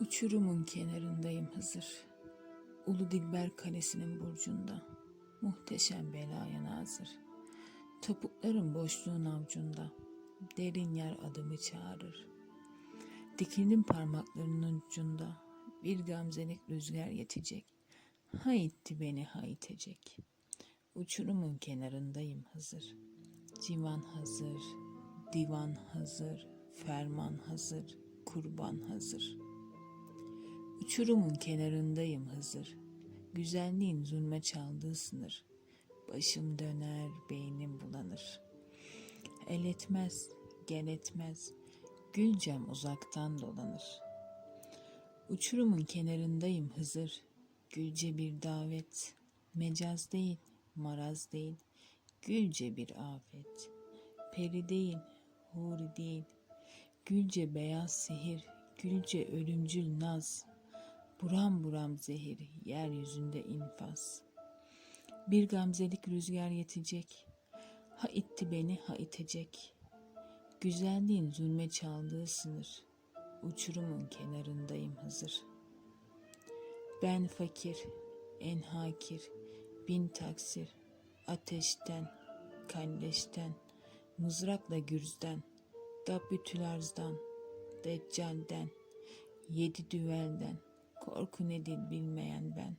Uçurumun kenarındayım Hızır. Ulu Dilber Kalesi'nin burcunda. Muhteşem belaya nazır. Topukların boşluğun avcunda. Derin yer adımı çağırır. Dikildim parmaklarının ucunda. Bir gamzelik rüzgar yetecek. Ha itti beni ha itecek. Uçurumun kenarındayım Hızır. Civan hazır, divan hazır, ferman hazır, kurban hazır. Uçurumun kenarındayım Hızır. Güzelliğin zulme çaldığı sınır. Başım döner, beynim bulanır. El etmez, gel etmez. Gülcem uzaktan dolanır. Uçurumun kenarındayım Hızır. Gülce bir davet. Mecaz değil, maraz değil. Gülce bir afet. Peri değil, huri değil. Gülce beyaz sihir, gülce ölümcül naz. Buram buram zehir, yeryüzünde infaz. Bir gamzelik rüzgar yetecek. Ha itti beni ha itecek. Güzelliğin zulme çaldığı sınır. Uçurumun kenarındayım Hızır. Ben fakir, en hakir, bin taksir, ateşten, kalleşten, mızrakla gürzden, dabbütülarzdan, deccalden, yedi düvelden, korku nedir bilmeyen ben.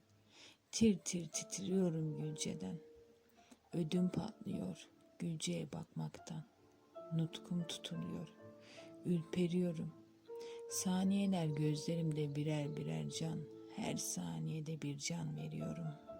Tir tir titriyorum Gülce'den. Ödüm patlıyor Gülce'ye bakmaktan. Nutkum tutuluyor. Ürperiyorum. Saniyeler gözlerimde birer birer can. Her saniyede bir can veriyorum.''